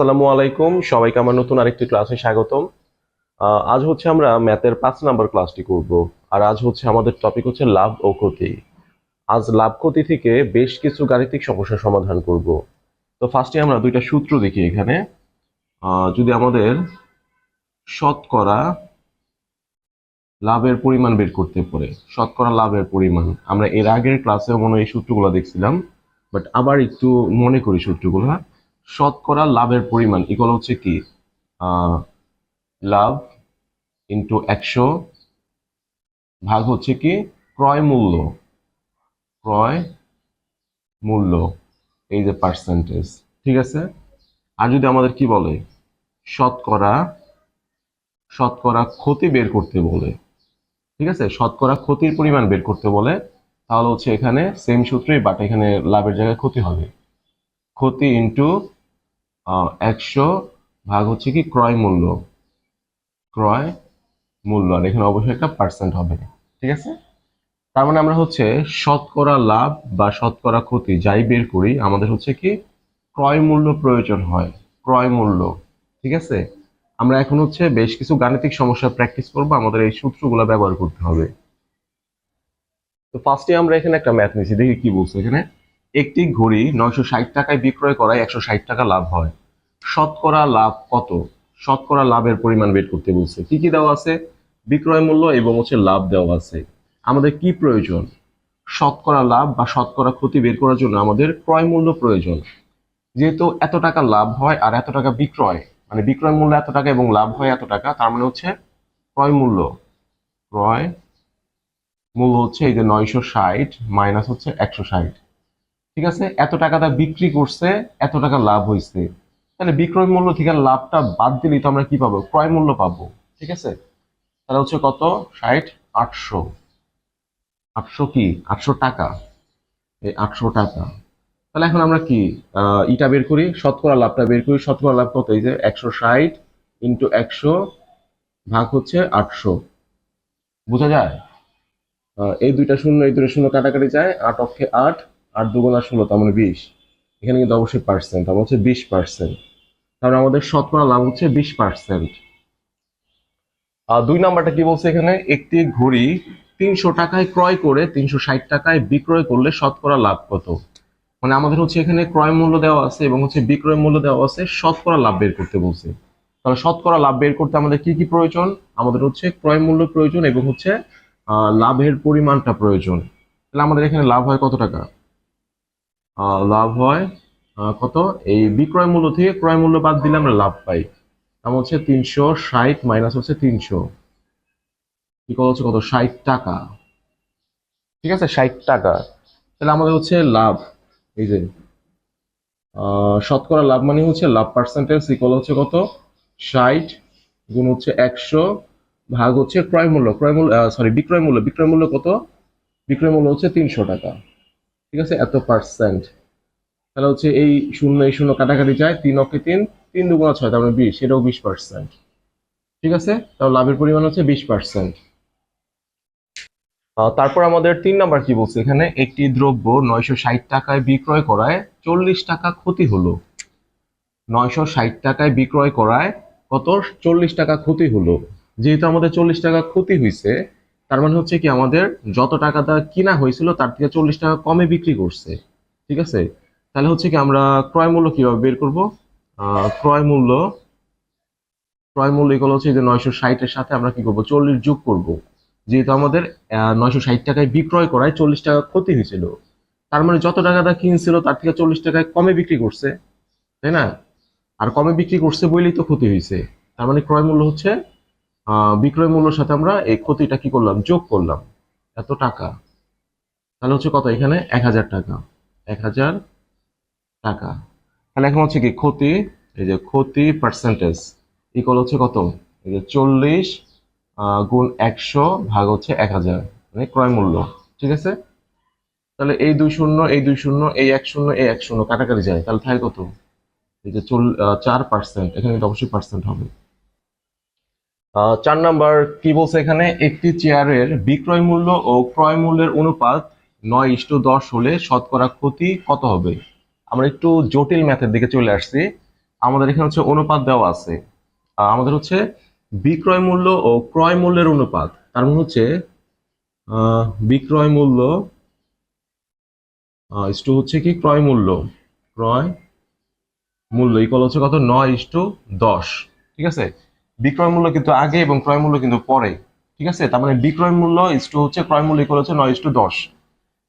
আসসালামু আলাইকুম। সবাইকে আমার নতুন আরেকটি ক্লাসে স্বাগতম। আজ হচ্ছে আমরা ম্যাথের পাঁচ নাম্বার ক্লাসটি করব। আর আজ হচ্ছে আমাদের টপিক হচ্ছে লাভ ও ক্ষতি। আজ লাভ ক্ষতি থেকে বেশ কিছু গাণিতিক সমস্যার সমাধান করব। তো ফার্স্টে আমরা দুইটা সূত্র দেখি এখানে। যদি আমাদের শতকরা লাভের পরিমাণ বের করতে পারে, শতকরা লাভের পরিমাণ। আমরা এর আগের ক্লাসে মনে হয় এই সূত্রগুলো দেখছিলাম বাট আবার একটু মনে করি সূত্রগুলো। শতকরা লাভের পরিমাণ ইকুয়াল হচ্ছে কি? লাভ ইন্টু একশো ভাগ হচ্ছে কি? ক্রয় মূল্য। ক্রয় মূল্য, এই যে পার্সেন্টেজ ঠিক আছে? আর যদি আমাদের কি বলে? শতকরা শতকরা ক্ষতি বের করতে বলে। ঠিক আছে? শতকরা ক্ষতির পরিমাণ বের করতে বলে, তাহলে হচ্ছে এখানে সেম সূত্রই বাট এখানে লাভের জায়গায় ক্ষতি হবে। ক্ষতি ইন্টু একশো ভাগ হচ্ছে কি ক্রয় মূল্য। ক্রয় মূল্য, আর এখানে অবশ্যই একটা পার্সেন্ট হবে। ঠিক আছে? তার মানে আমরা হচ্ছে শতকরা লাভ বা শতকরা ক্ষতি যাই বের করি, আমাদের হচ্ছে কি ক্রয় মূল্য প্রয়োজন হয়। ক্রয় মূল্য। ঠিক আছে? আমরা এখন হচ্ছে বেশ কিছু গাণিতিক সমস্যা প্র্যাকটিস করব, আমাদের এই সূত্রগুলো ব্যবহার করতে হবে। তো ফার্স্টে আমরা এখানে একটা ম্যাথ নিয়েছি, দেখি কি বলছে এখানে। একটি ঘড়ি নয়শো ষাট টাকায় বিক্রয় করায় একশো ষাট টাকা লাভ হয়। শতকরা লাভ কত? শতকরা লাভের পরিমাণ বের করতে বলছে। কি কি দেওয়া আছে? বিক্রয় মূল্য এবং হচ্ছে লাভ দেওয়া আছে। আমাদের কি প্রয়োজন? শতকরা লাভ বা শতকরা ক্ষতি বের করার জন্য আমাদের ক্রয় মূল্য প্রয়োজন। যেহেতু এত টাকা লাভ হয় আর এত টাকা বিক্রয় মানে বিক্রয় মূল্য এত টাকা এবং লাভ হয় এত টাকা, তার মানে হচ্ছে ক্রয় মূল্য। ক্রয় মূল্য হচ্ছে এই যে নয়শো ষাট মাইনাস হচ্ছে একশো ষাট। ঠিক আছে? এত টাকাটা বিক্রি করছে, এত টাকা লাভ হয়েছে তাহলে বিক্রয় মূল্য থেকে লাভটা বাদ দিলেই তো আমরা কি পাবো? ক্রয় মূল্য পাবো, ঠিক আছে? তাহলে হচ্ছে কত? ষাট, আটশো। আটশো কি? আটশো টাকা। এই আটশো টাকা। তাহলে এখন আমরা কি ইটা বের করি, শতকরা লাভটা বের করি। শতকরা লাভ কত? এই যে একশো ষাট ইন্টু একশো ভাগ হচ্ছে আটশো। বোঝা যায়? এই দুইটা শূন্য, এই দুইটা শূন্য কাটাকাটি যায়, আট অক্ষে আট আট দুগুণা ষোলো, তার মানে বিশ। এখানে কিন্তু অবশ্যই পার্সেন্ট তার হচ্ছে বিশ পার্সেন্ট তাহলে আমাদের শতকরা লাভ হচ্ছে বিশ পার্সেন্ট দুই নাম্বারটা কি বলছে এখানে? একটি ঘড়ি তিনশো টাকায় ক্রয় করে তিনশো ষাট টাকায় বিক্রয় করলে শতকরা লাভ কত? মানে আমাদের হচ্ছে এখানে ক্রয় মূল্য দেওয়া আছে এবং হচ্ছে বিক্রয় মূল্য দেওয়া আছে, শতকরা লাভ বের করতে বলছে। তাহলে শতকরা লাভ বের করতে আমাদের কি কি প্রয়োজন? আমাদের হচ্ছে ক্রয় মূল্য প্রয়োজন এবং হচ্ছে লাভের পরিমাণটা প্রয়োজন। তাহলে আমাদের এখানে লাভ হয় কত টাকা? লাভ হয়। কত? এই বিক্রয় মূল্য থেকে ক্রয় মূল্য বাদ দিলে আমরা লাভ পাই। দাম হচ্ছে তিনশো ষাট মাইনাস হচ্ছে তিনশো। কি কত হচ্ছে? কত? ষাট টাকা। ঠিক আছে? ষাট টাকা। তাহলে আমাদের হচ্ছে লাভ। এই যে শতকরা লাভ মানে হচ্ছে লাভ পার্সেন্টেজ ইকুয়াল হচ্ছে কত? ষাট গুণ হচ্ছে একশো ভাগ হচ্ছে ক্রয় মূল্য। ক্রয় মূল্য সরি বিক্রয় মূল্য। বিক্রয় মূল্য কত? বিক্রয় মূল্য হচ্ছে তিনশো টাকা। ঠিক আছে? এত পার্সেন্ট তাহলে হচ্ছে এই শূন্য এই শূন্য কাটাকাটি যায় তিন অক্ষে তিন তিন দুগুণা ছয়, তার মানে বিশ, এটাও বিশ পার্সেন্ট ঠিক আছে? তাহলে লাভের পরিমাণ হচ্ছে বিশ পার্সেন্ট তারপর আমাদের তিন নাম্বার কি বলছে এখানে? একটি দ্রব্য নয়শো ষাট টাকায় বিক্রয় করায় চল্লিশ টাকা ক্ষতি হলো। নয়শো ষাট টাকায় বিক্রয় করায় কত? চল্লিশ টাকা ক্ষতি হলো। যেহেতু আমাদের চল্লিশ টাকা ক্ষতি হয়েছে তার মানে হচ্ছে কি আমাদের যত টাকা টাকাটা কিনা হয়েছিল, তার থেকে চল্লিশ টাকা কমে বিক্রি করছে। ঠিক আছে? তাহলে হচ্ছে কি আমরা ক্রয় মূল্য কীভাবে বের করব? ক্রয় মূল্য ক্রয় মূল্য এগুলো হচ্ছে যে নয়শো ষাটের সাথে আমরা কি করব? চল্লিশ যোগ করব। যেহেতু আমাদের নয়শো ষাট টাকায় বিক্রয় করায় চল্লিশ টাকা ক্ষতি হয়েছিল। তার মানে যত টাকাটা কিনছিল, তার থেকে চল্লিশ টাকায় কমে বিক্রি করছে। তাই না? আর কমে বিক্রি করছে বলেই তো ক্ষতি হয়েছে। তার মানে ক্রয় মূল্য হচ্ছে বিক্রয় মূল্যের সাথে আমরা এই ক্ষতিটা কি করলাম? যোগ করলাম। এত টাকা। তাহলে হচ্ছে কত এখানে? এক হাজার টাকা। এক হাজার টাকা। তাহলে এখন হচ্ছে কি? ক্ষতি, এই যে ক্ষতি পার্সেন্টেজ ইকুয়াল হচ্ছে কত? এই যে চল্লিশ গুণ একশো ভাগ হচ্ছে এক হাজার। মানে ক্রয় মূল্য। ঠিক আছে? তাহলে এই দুই শূন্য, এই দুই শূন্য, এই এক শূন্য, এই এক শূন্য কাটাকাটি যায়। তাহলে থাকে কত? এই যে চল চার পার্সেন্ট এখানে অবশ্যই পার্সেন্ট হবে। চার নাম্বার কি বলছে এখানে? একটি চেয়ারের বিক্রয় মূল্য ও ক্রয় মূল্যের অনুপাত নয় ইস্টু দশ হলে শতকরা ক্ষতি কত হবে? আমরা একটু জটিল ম্যাথের দিকে চলে আসছি। আমাদের এখানে হচ্ছে অনুপাত দেওয়া আছে। আমাদের হচ্ছে বিক্রয় মূল্য ও ক্রয় মূল্যের অনুপাত। তার মানে হচ্ছে বিক্রয় মূল্য ইস্টু হচ্ছে কি ক্রয় মূল্য? ক্রয় মূল্য ইকুয়াল হচ্ছে কত? নয় ইস্টু দশ। ঠিক আছে? বিক্রয় মূল্য কিন্তু আগে এবং ক্রয় মূল্য কিন্তু পরে, ঠিক আছে? তার মানে বিক্রয় মূল্য ইস্টু হচ্ছে ক্রয় মূল্য ইকুয়াল হচ্ছে নয় ইস্টু দশ।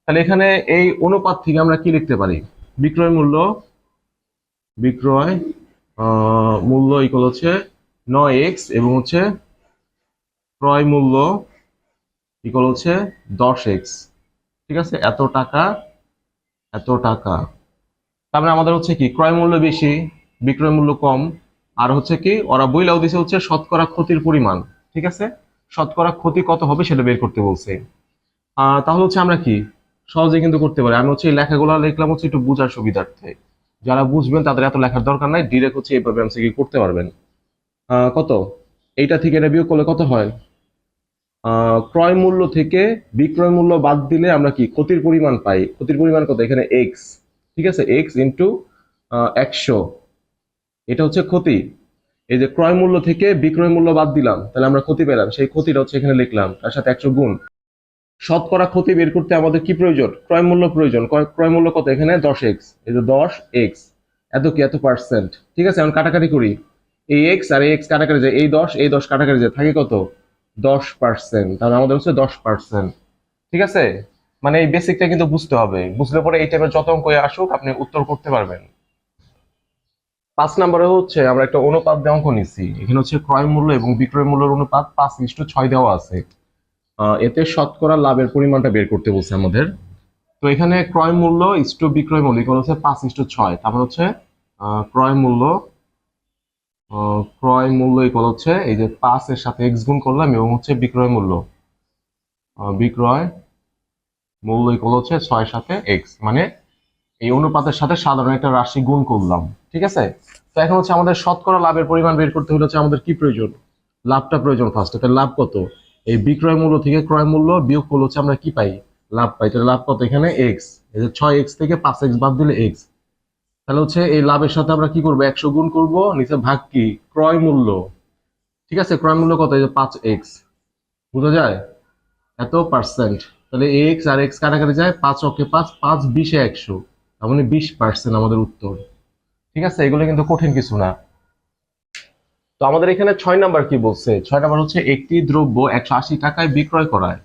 তাহলে এখানে এই অনুপাত থেকে আমরা কি লিখতে পারি? বিক্রয় মূল্য বিক্রয় মূল্য ইকুয়াল হচ্ছে নয় এক্স এবং হচ্ছে ক্রয় মূল্য ইকুয়াল হচ্ছে দশ এক্স ঠিক আছে? এত টাকা এত টাকা। তারপরে আমাদের হচ্ছে কি? ক্রয় মূল্য বেশি, বিক্রয় মূল্য কম। আর হচ্ছে কি, ওরা বইলাও দিছে হচ্ছে শতকরা ক্ষতির পরিমাণ, ঠিক আছে? শতকরা ক্ষতি কত হবে সেটা বের করতে বলছে। তাহলে হচ্ছে আমরা কি? সহজে কিন্তু করতে পারি। আমি হচ্ছে এই লেখাগুলো লিখলাম হচ্ছে একটু বোঝার সুবিধার্থে। যারা বুঝবেন, তাদের এত লেখার দরকার নাই ডিরেক্ট হচ্ছে এইভাবে এমসিকি করতে পারবেন। কত? এইটা থেকে এটা বিয়োগ করলে কত হয়? ক্রয় মূল্য থেকে বিক্রয় মূল্য বাদ দিলে আমরা কি ক্ষতির পরিমাণ পাই? ক্ষতির পরিমাণ কত? এখানে এক্স ঠিক আছে? এক্স ইন্টু একশো। এটা হচ্ছে ক্ষতি। এই যে ক্রয় মূল্য থেকে বিক্রয় মূল্য বাদ দিলাম, তাহলে আমরা ক্ষতি পেলাম। সেই ক্ষতিটা হচ্ছে এখানে লিখলাম, তার সাথে একশো গুণ। শতকরা ক্ষতি বের করতে আমাদের কি প্রয়োজন? ক্রয় মূল্য প্রয়োজন। ক্রয় মূল্য কত? এখানে দশ এক্স এই যে দশ এক্স এত কি? এত পার্সেন্ট ঠিক আছে? এখন কাটাকাটি করি। এই এক্স আর এক্স কাটাকাটি যায় এই দশ এই দশ কাটাকাটি যায় থাকে কত? দশ পার্সেন্ট তাহলে আমাদের হচ্ছে দশ পার্সেন্ট ঠিক আছে? মানে এই বেসিকটা কিন্তু বুঝতে হবে। বুঝলে পরে এই টাইপের যত অঙ্ক আসুক, আপনি উত্তর করতে পারবেন। পাঁচ নম্বরে হচ্ছে আমরা একটা অনুপাত দিয়ে অঙ্ক নিচ্ছি এখানে হচ্ছে ক্রয় মূল্য এবং বিক্রয় মূল্যের অনুপাত পাঁচ ইস্টু ছয় দেওয়া আছে। এতে শতকরা লাভের পরিমাণটা বের করতে বলছে আমাদের। তো এখানে ক্রয় মূল্য ইস্টু বিক্রয় মূল্য, এগুলো হচ্ছে পাঁচ ইস্টু ছয়। তারপর হচ্ছে ক্রয় মূল্য ক্রয় মূল্য ইকুয়াল হচ্ছে এই যে পাঁচ এর সাথে এক্স গুণ করলাম এবং হচ্ছে বিক্রয় মূল্য। বিক্রয় মূল্য ইকুয়াল হচ্ছে ছয়ের সাথে এক্স মানে এই অনুপাতের সাথে সাধারণ একটা রাশি গুণ করলাম, ঠিক আছে? তো এখন হচ্ছে আমাদের শতকরা লাভের পরিমাণ বের করতে হলে হচ্ছে আমাদের কি প্রয়োজন? লাভটা প্রয়োজন ফার্স্ট তাহলে লাভ কত? এই বিক্রয় মূল্য থেকে ক্রয় মূল্য বিয়োগ করলে হচ্ছে আমরা কি পাই? লাভ পাই, তাহলে লাভ কত এখানে? এক্স এই যে ছয় এক্স থেকে পাঁচ এক্স বাদ দিলে এক্স তাহলে হচ্ছে এই লাভের সাথে আমরা কি করব? একশো গুণ করব, নিচে ভাগ কি? ক্রয় মূল্য। ঠিক আছে, ক্রয় মূল্য কত? এই যে পাঁচ এক্স বোঝা যায়? এত পার্সেন্ট তাহলে এক্স আর এক্স কাটাকাটি যায় পাঁচ অকে পাঁচ পাঁচ বিশে একশো। তার মানে বিশ পার্সেন্ট আমাদের উত্তর। ঠিক আছে? এগুলো কিন্তু কঠিন কিছু না। তো আমাদের এখানে ছয় নাম্বার কি বলছে? ছয় নাম্বার হচ্ছে, একটি দ্রব্য একশো আশি টাকায় বিক্রয় করায়।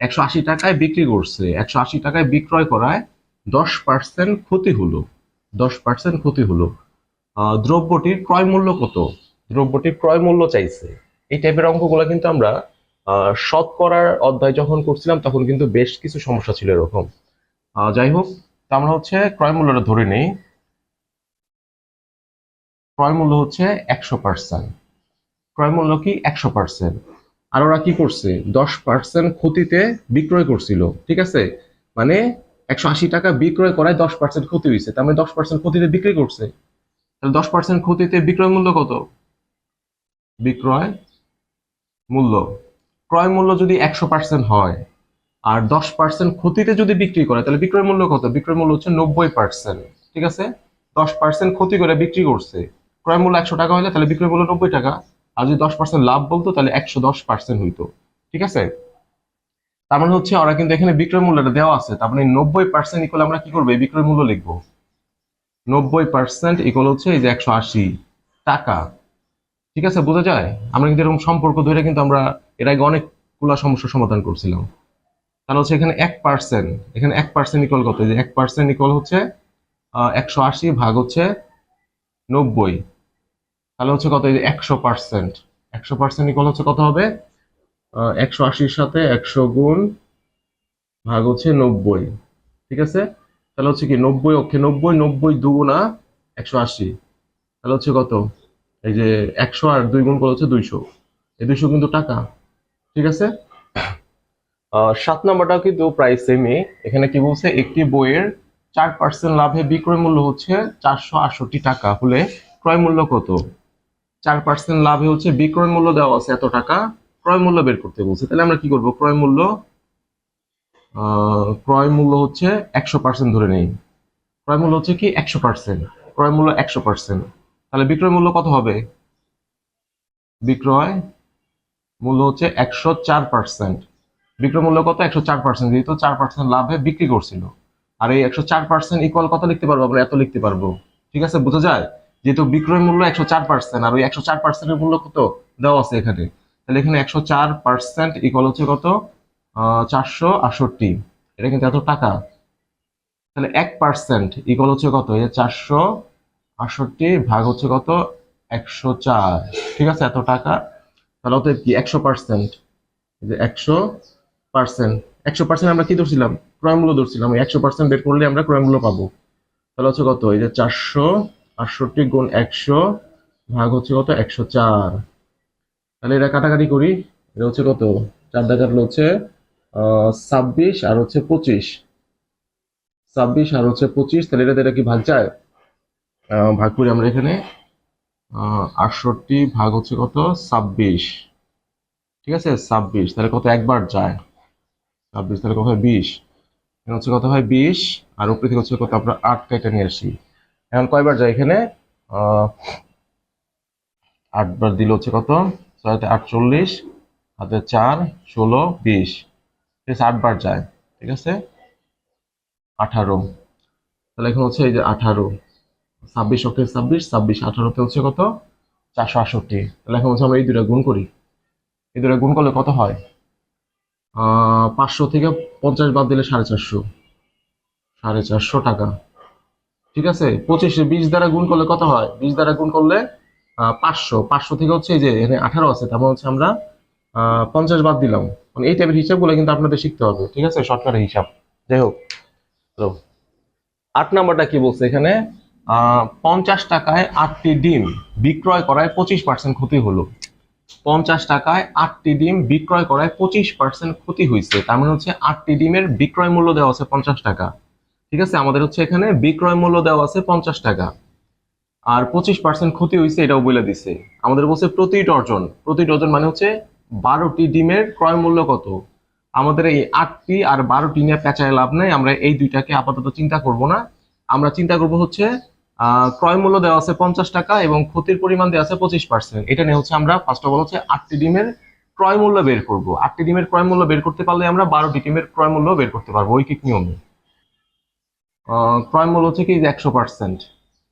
একশো আশি টাকায় বিক্রি করছে। একশো আশি টাকায় বিক্রয় করায় দশ পার্সেন্ট ক্ষতি হলো। দশ পার্সেন্ট ক্ষতি হলো। দ্রব্যটির ক্রয় মূল্য কত? দ্রব্যটির ক্রয় মূল্য চাইছে। এই টাইপের অঙ্কগুলো কিন্তু আমরা শতকরার অধ্যায় যখন করছিলাম, তখন কিন্তু বেশ কিছু সমস্যা ছিল এরকম। যাই হোক আমরা হচ্ছে ক্রয় মূল্যটা ধরে নেই। ক্রয় মূল্য হচ্ছে একশো পার্সেন্ট। ক্রয় মূল্য কি একশো পার্সেন্ট। আর ওরা কি করছে? দশ পার্সেন্ট ক্ষতিতে বিক্রয় করছিল, ঠিক আছে? মানে একশো আশি টাকা বিক্রয় করায় দশ পার্সেন্ট ক্ষতি হয়েছে, তার মানে দশ পার্সেন্ট ক্ষতিতে বিক্রি করছে। তাহলে দশ পার্সেন্ট ক্ষতিতে বিক্রয় মূল্য কত? বিক্রয় মূল্য। ক্রয় মূল্য যদি একশো পার্সেন্ট হয় আর দশ পার্সেন্ট ক্ষতিতে যদি বিক্রি করে, তাহলে বিক্রয় মূল্য কত? বিক্রয় মূল্য হচ্ছে নব্বই পার্সেন্ট ঠিক আছে? দশ পার্সেন্ট ক্ষতি করে বিক্রি করছে, ক্রয় মূল্য একশো টাকা হলে তাহলে বিক্রয় মূল্য নব্বই টাকা, আর যদি দশ পার্সেন্ট লাভ বলতো, তাহলে একশো দশ পার্সেন্ট হইতো, ঠিক আছে? তার মানে হচ্ছে ওরা কিন্তু এখানে বিক্রয় মূল্যটা দেওয়া আছে, তার মানে নব্বই পার্সেন্ট ইকুয়াল আমরা কি করব? বিক্রয় মূল্য লিখব। নব্বই পার্সেন্ট ইকুয়াল হচ্ছে এই যে একশো আশি টাকা, ঠিক আছে? বোঝা যায়? আমরা কিন্তু এরকম সম্পর্ক ধরে কিন্তু আমরা এর আগে অনেকগুলা সমস্যার সমাধান করছিলাম। তাহলে হচ্ছে এখানে এক পার্সেন্ট এখানে এক পার্সেন্ট ইকুয়াল কত? যে এক পার্সেন্ট ইকুয়াল হচ্ছে একশো আশি ভাগ হচ্ছে নব্বই। তাহলে হচ্ছে কত? যে একশো পার্সেন্ট একশো পার্সেন্ট ইকুয়াল হচ্ছে কত হবে? একশো আশির সাথে একশো গুণ ভাগ হচ্ছে নব্বই। ঠিক আছে? তাহলে হচ্ছে কি নব্বই অক্ষে নব্বই নব্বই দুগুণা একশো আশি। তাহলে হচ্ছে কত? এই যে একশো আর দুই গুণ করে হচ্ছে দুইশো। এই দুইশো কিন্তু টাকা। ঠিক আছে? সাত নাম্বারটাও কিন্তু প্রায় সেমই এখানে কি বলছে? একটি বইয়ের চার পার্সেন্ট লাভে বিক্রয় মূল্য হচ্ছে চারশো আটষট্টি টাকা। হলে ক্রয় মূল্য কত? চার পার্সেন্ট লাভে হচ্ছে বিক্রয় মূল্য দেওয়া আছে এত টাকা। ক্রয় মূল্য বের করতে বলছে। তাহলে আমরা কি করব? ক্রয় মূল্য ক্রয় মূল্য হচ্ছে একশো পার্সেন্ট ধরে নেই। ক্রয় মূল্য হচ্ছে কি? একশো পার্সেন্ট ক্রয় মূল্য একশো পার্সেন্ট তাহলে বিক্রয় মূল্য কত হবে? বিক্রয় মূল্য হচ্ছে একশো চার পার্সেন্ট বিক্রয় মূল্য কত? একশো চার পার্সেন্ট যেহেতু চার পার্সেন্ট লাভে বিক্রি করছিল। আর এই একশো চার পার্সেন্ট ইকুয়াল কত লিখতে পারব? আমরা এত লিখতে পারব। ঠিক আছে? বোঝা যায়? যেহেতু বিক্রয় মূল্য একশো চার পার্সেন্ট আর ওই একশো চার পার্সেন্টের মূল্য কত? দেওয়া আছে এখানে। তাহলে এখানে একশো চার পার্সেন্ট ইকুয়াল হচ্ছে কত? চারশো আটষট্টি। এটা কিন্তু এত টাকা। তাহলে এক পার্সেন্ট ইকুয়াল হচ্ছে কত? এই চারশো আটষট্টি ভাগ হচ্ছে কত? একশো চার। ঠিক আছে? এত টাকা। তাহলে অতএব কি? একশো পার্সেন্ট একশো পার্সেন্ট একশো পার্সেন্ট আমরা কি ধরছিলাম? ক্রয় মূল্য ধরছিলাম একশো পার্সেন্ট বের করলে আমরা ক্রয় মূল্য পাবো। তাহলে হচ্ছে কত? এই যে চারশো আটষট্টি গুণ একশো ভাগ হচ্ছে কত? একশো চার। তাহলে এটা কাটাকাটি করি। এটা হচ্ছে কত? চার দেখা হচ্ছে ছাব্বিশ আর হচ্ছে পঁচিশ। ছাব্বিশ আর হচ্ছে পঁচিশ, তাহলে এটা এটা কি ভাগ যায়? ভাগ করি আমরা এখানে। আটষট্টি ভাগ হচ্ছে কত? ছাব্বিশ। ঠিক আছে? ছাব্বিশ। তাহলে কত? একবার যায়। ছাব্বিশ, তাহলে কত হয় বিশ? এখানে হচ্ছে কত হয় বিশ? আর উপরে থেকে হচ্ছে কত? আমরা আট কেটে নিয়ে আসি। এখন কয়বার যায় এখানে? আটবার দিলে হচ্ছে কত? ছয়তে আটচল্লিশ হাতে চার, ষোলো, বিশ। ঠিক আছে, আটবার যায়। ঠিক আছে? আঠারো। তাহলে এখন হচ্ছে এই যে আঠারো। ছাব্বিশ অক্ষে ছাব্বিশ ছাব্বিশ আঠারোতে হচ্ছে কত? চারশো আটষট্টি। তাহলে এখন হচ্ছে আমরা এই দুটা গুণ করি। এই দুটা গুণ করলে কত হয়? পাঁচশো থেকে পঞ্চাশ বাদ দিলে সাড়ে চারশো। সাড়ে চারশো টাকা। ঠিক আছে? পঁচিশে বিশ দ্বারা গুণ করলে কত হয়? বিশ দ্বারা গুণ করলে পাঁচশো। পাঁচশো থেকে হচ্ছে এই যে এখানে আঠারো আছে তারপর হচ্ছে আমরা পঞ্চাশ বাদ দিলাম। মানে এই টাইপের হিসাবগুলো কিন্তু আপনাদের শিখতে হবে। ঠিক আছে? শর্টকাটের হিসাব। যাই হোক। তো আট নাম্বারটা কি বলছে এখানে? পঞ্চাশ টাকায় আটটি ডিম বিক্রয় করায় পঁচিশ পার্সেন্ট ক্ষতি হলো। পঞ্চাশ টাকায় আটটি ডিম বিক্রয় করায় পঁচিশ পার্সেন্ট ক্ষতি হয়েছে তার মানে হচ্ছে আটটি ডিমের বিক্রয় মূল্য দেওয়া আছে পঞ্চাশ টাকা। ঠিক আছে? আমাদের হচ্ছে এখানে বিক্রয় মূল্য দেওয়া আছে পঞ্চাশ টাকা। আর পঁচিশ পার্সেন্ট ক্ষতি হয়েছে এটাও বলে দিছে। আমাদের বলছে প্রতি ডর্জন প্রতি ডর্জন মানে হচ্ছে বারোটি ডিমের ক্রয় মূল্য কত? আমাদের এই আটটি আর বারোটি নিয়ে পেঁচায় লাভ নাই। আমরা এই দুইটাকে আপাতত চিন্তা করব না। আমরা চিন্তা করব হচ্ছে ক্রয় মূল্য দেওয়া আছে পঞ্চাশ টাকা এবং ক্ষতির পরিমাণ দেওয়া আছে পঁচিশ পার্সেন্ট। এটা নিয়ে হচ্ছে আমরা ফার্স্ট অফ অল হচ্ছে আটটি ডিমের ক্রয় মূল্য বের করব। আটটি ডিমের ক্রয় মূল্য বের করতে পারলে আমরা বারোটি ডিমের ক্রয় মূল্য বের করতে পারব ঐকিক নিয়মে। ক্রয় মূল্য হচ্ছে কি একশো পার্সেন্ট।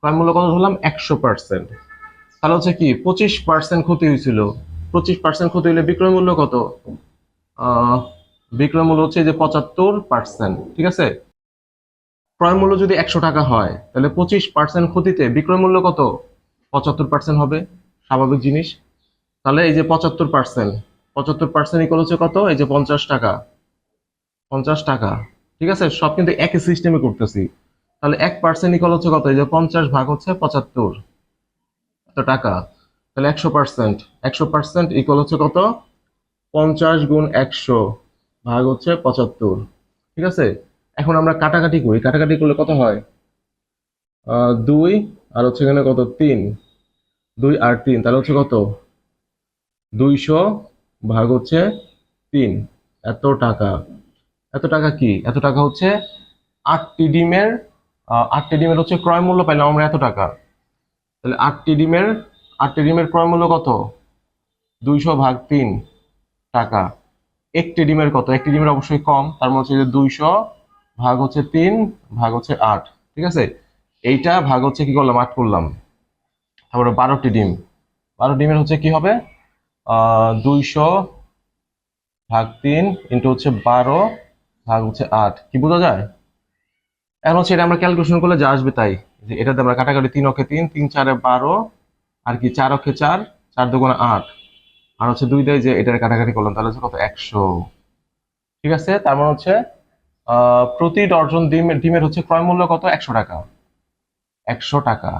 ক্রয় মূল্য কত ধরলাম? একশো পার্সেন্ট। তাহলে হচ্ছে কি, পঁচিশ পার্সেন্ট ক্ষতি হয়েছিল। পঁচিশ পার্সেন্ট ক্ষতি হলে বিক্রয় মূল্য কত? বিক্রয় মূল্য হচ্ছে যে পঁচাত্তর পার্সেন্ট, ঠিক আছে? ক্রয় মূল্য যদি একশো টাকা হয়, তাহলে পঁচিশ পার্সেন্ট ক্ষতিতে বিক্রয় মূল্য কত? পঁচাত্তর পার্সেন্ট হবে, স্বাভাবিক জিনিস। তাহলে এই যে পঁচাত্তর পার্সেন্ট পঁচাত্তর পার্সেন্ট ইকুয়াল হচ্ছে কত? এই যে পঞ্চাশ টাকা। পঞ্চাশ টাকা। ঠিক আছে? সব কিন্তু একই সিস্টেমে করতেছি। তাহলে এক পার্সেন্ট ইকুয়াল হচ্ছে কত? এই যে পঞ্চাশ ভাগ হচ্ছে পঁচাত্তর। এত টাকা। তাহলে একশো পার্সেন্ট একশো পার্সেন্ট ইকুয়াল হচ্ছে কত? পঞ্চাশ গুণ একশো ভাগ হচ্ছে পঁচাত্তর। ঠিক আছে? এখন আমরা কাটাকাটি করি। কাটাকাটি করলে কত হয়? দুই, আর হচ্ছে এখানে কত? তিন। দুই আর তিন, তাহলে হচ্ছে কত? দুইশো ভাগ হচ্ছে তিন। এত টাকা। এত টাকা কি? এত টাকা হচ্ছে আটটি ডিমের আটটি ডিমের হচ্ছে ক্রয় মূল্য পাইলাম আমরা এত টাকা। তাহলে আটটি ডিমের আটটি ডিমের ক্রয় মূল্য কত? দুইশো ভাগ তিন টাকা। একটি ডিমের কত? একটি ডিমের অবশ্যই কম, তার মানে হচ্ছে যে দুইশো ভাগ হচ্ছে তিন, ভাগ হচ্ছে আট, ঠিক আছে? এইটা ভাগ হচ্ছে কি করলাম? আট করলাম। তারপরে বারোটি ডিম। বারো ডিমের হচ্ছে কি হবে? দুইশো ভাগ তিন ইন্টু হচ্ছে বারো, ভাগ হচ্ছে আট। কি বোঝা যায়? এখন হচ্ছে এটা আমরা ক্যালকুলেশন করলে যা আসবে তাই। যে এটাতে আমরা কাটাকাটি তিন অক্ষে তিন তিন চারে বারো, আর কি চার অক্ষে চার চার দুগুণে আট। আর হচ্ছে দুই দেয় যে এটার কাটাকাটি করলাম, তাহলে হচ্ছে কত? একশো। ঠিক আছে? তার মানে হচ্ছে প্রতি ডর্জন ডিমের ডিমের হচ্ছে ক্রয় মূল্য কত? একশো টাকা। একশো টাকা।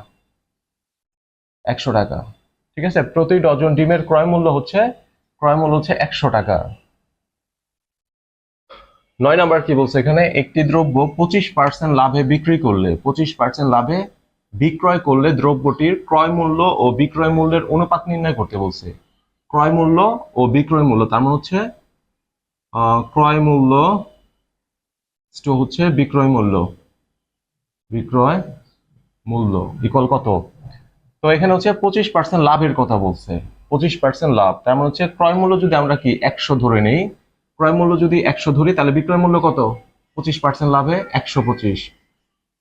একশো টাকা। ঠিক আছে? প্রতি ডজন ডিমের ক্রয় মূল্য হচ্ছে, ক্রয় মূল্য হচ্ছে একশো টাকা। নয় নাম্বার কি বলছে এখানে? একটি দ্রব্য পঁচিশ পার্সেন্ট লাভে বিক্রি করলে, পঁচিশ পার্সেন্ট লাভে বিক্রয় করলে দ্রব্যটির ক্রয় মূল্য ও বিক্রয় মূল্যের অনুপাত নির্ণয় করতে বলছে। ক্রয় মূল্য ও বিক্রয় মূল্য, তার মানে হচ্ছে ক্রয় মূল্য to হচ্ছে বিক্রয় মূল্য। বিক্রয় মূল্য ইকুয়াল কত? তো এখানে হচ্ছে পঁচিশ পার্সেন্ট লাভের কথা বলছে। পঁচিশ পার্সেন্ট লাভ, তার মানে হচ্ছে ক্রয় মূল্য যদি আমরা কি একশো ধরে নেই, ক্রয় মূল্য যদি একশো ধরি, তাহলে বিক্রয় মূল্য কত? পঁচিশ পার্সেন্ট লাভে একশো পঁচিশ।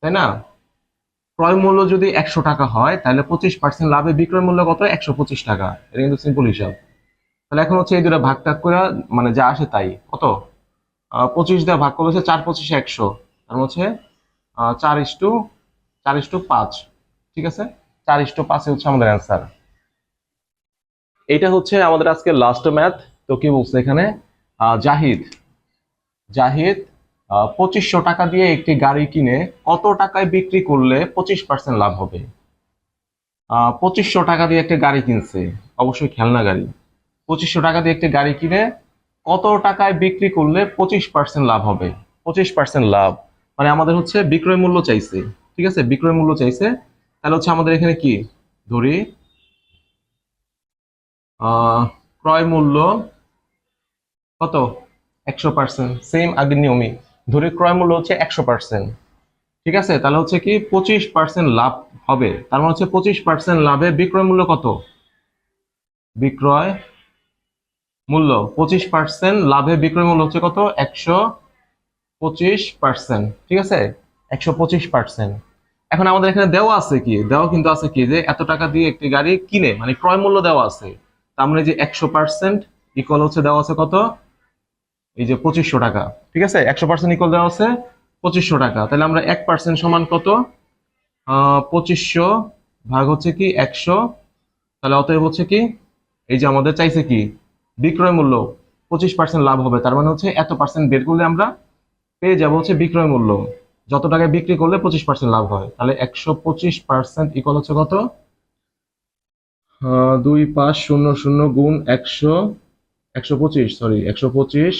তাই না? ক্রয় মূল্য যদি একশো টাকা হয়, তাহলে পঁচিশ পার্সেন্ট লাভে বিক্রয় মূল্য কত? একশো পঁচিশ টাকা। এটা কিন্তু সিম্পল হিসাব। তাহলে এখন হচ্ছে এই দুটো ভাগ টাগ করে মানে যা আসে তাই। কত? পঁচিশ দেওয়া ভাগ করলে হচ্ছে চার পঁচিশ একশো। তার মানে হচ্ছে চার ইস্টু চার ইস্টু পাঁচ। ঠিক আছে? চার ইস্টু পাঁচে হচ্ছে আমাদের অ্যান্সার এটা হচ্ছে আমাদের আজকে লাস্ট ম্যাথ তো কি বলছে এখানে? জাহিদ। জাহিদ পঁচিশশো টাকা দিয়ে একটি গাড়ি কিনে কত টাকায় বিক্রি করলে পঁচিশ পার্সেন্ট লাভ হবে? পঁচিশশো টাকা দিয়ে একটা গাড়ি কিনছে। অবশ্যই খেলনা গাড়ি। পঁচিশশো টাকা দিয়ে একটা গাড়ি কিনে কত টাকায় বিক্রি করলে পঁচিশ পার্সেন্ট লাভ হবে? পঁচিশ পার্সেন্ট লাভ। মানে আমাদের হচ্ছে বিক্রয় মূল্য চাইছে। ঠিক আছে? বিক্রয় মূল্য চাইছে। তাহলে হচ্ছে আমাদের এখানে কি? ধরি ক্রয় মূল্য কত? একশো পার্সেন্ট সেম আগের নিয়মই ধরি, ক্রয় মূল্য হচ্ছে একশো পার্সেন্ট ঠিক আছে? তাহলে হচ্ছে কি পঁচিশ পার্সেন্ট লাভ হবে। তার মানে হচ্ছে পঁচিশ পার্সেন্ট লাভে বিক্রয় মূল্য কত? বিক্রয় মূল্য পঁচিশ পার্সেন্ট লাভে বিক্রয় মূল্য হচ্ছে কত? একশো পঁচিশ পার্সেন্ট ঠিক আছে? একশো পঁচিশ পার্সেন্ট এখন আমাদের এখানে দেওয়া আছে কি? দেওয়া কিন্তু আছে কি? যে এত টাকা দিয়ে একটি গাড়ি কিনে মানে ক্রয় মূল্য দেওয়া আছে। তার মানে যে একশো পার্সেন্ট ইকুয়াল হচ্ছে, দেওয়া আছে কত? এই যে পঁচিশশো টাকা, ঠিক আছে? একশো পার্সেন্ট ইকুয়াল দেওয়া আছে, পঁচিশশো টাকা। তাহলে আমরা এক পার্সেন্ট সমান কত? পঁচিশশো ভাগ হচ্ছে কি? একশো। তাহলে অতএব হচ্ছে কি? এই যে আমাদের চাইছে কি? বিক্রয় মূল্য পঁচিশ পার্সেন্ট লাভ হবে। তার মানে হচ্ছে এত পার্সেন্ট বের করলে আমরা পেয়ে যাব হচ্ছে বিক্রয় মূল্য যত টাকায় বিক্রি করলে পঁচিশ পার্সেন্ট লাভ হয়। তাহলে একশো পঁচিশ পার্সেন্ট ইকুয়াল হচ্ছে কত? দুই পাঁচ শূন্য শূন্য গুণ একশো একশো পঁচিশ সরি একশো পঁচিশ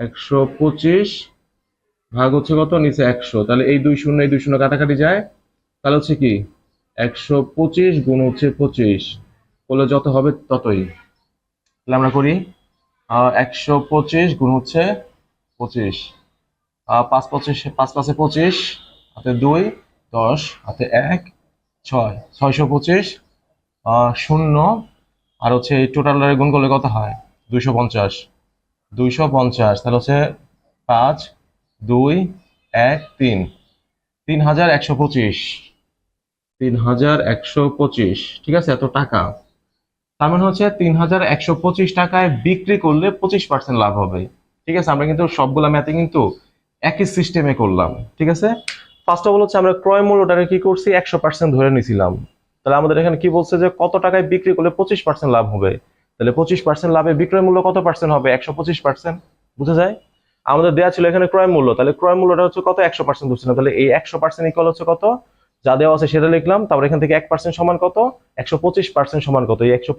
একশো পঁচিশ ভাগ হচ্ছে কত? নিচে একশো। তাহলে এই দুই শূন্য, এই দুই শূন্য কাটাকাটি যায়। তাহলে হচ্ছে কি? একশো পঁচিশ গুণ হচ্ছে পঁচিশ। করলে যত হবে ততই। তাহলে আমরা করি একশো পঁচিশ গুণ হচ্ছে পঁচিশ। পাঁচ পঁচিশ, পাঁচ পাঁচে পঁচিশ, হাতে দুই, দশ, হাতে এক, ছয়, ছয়শো পঁচিশ শূন্য, আর হচ্ছে এই টোটালের গুণ করলে কত হয়? দুইশো পঞ্চাশ। দুইশো পঞ্চাশ, তাহলে হচ্ছে পাঁচ, দুই, এক, তিন। তিন হাজার একশো পঁচিশ। তিন হাজার একশো পঁচিশ। ঠিক আছে? এত টাকা। তার মানে হচ্ছে তিন হাজার একশো পঁচিশ টাকায় বিক্রি করলে পঁচিশ পার্সেন্ট লাভ হবে। ঠিক আছে? আমরা কিন্তু সবগুলা ম্যাথে কিন্তু একই সিস্টেমে করলাম। ঠিক আছে? ফার্স্ট অফ অল হচ্ছে আমরা ক্রয় মূল্যটাকে কি করছি? একশো পার্সেন্ট ধরে নিয়েছিলাম তাহলে আমাদের এখানে কি বলছে যে কত টাকায় বিক্রি করলে পঁচিশ পার্সেন্ট লাভ হবে? তাহলে পঁচিশ পার্সেন্ট লাভে বিক্রয় মূল্য কত পার্সেন্ট হবে? একশো পঁচিশ পার্সেন্ট বুঝা যায়? আমাদের দেওয়া ছিল এখানে ক্রয় মূল্য। তাহলে ক্রয় মূল্যটা হচ্ছে কত? একশো পার্সেন্ট ধরছিলাম তাহলে এই একশো পার্সেন্ট ইকুয়াল হচ্ছে কত? যা দেওয়া আছে সেটা লিখলাম, তারপর এখান থেকে এক পার্সেন্ট সমান কত? একশো পঁচিশ পার্সেন্ট সমান কত? এই একশো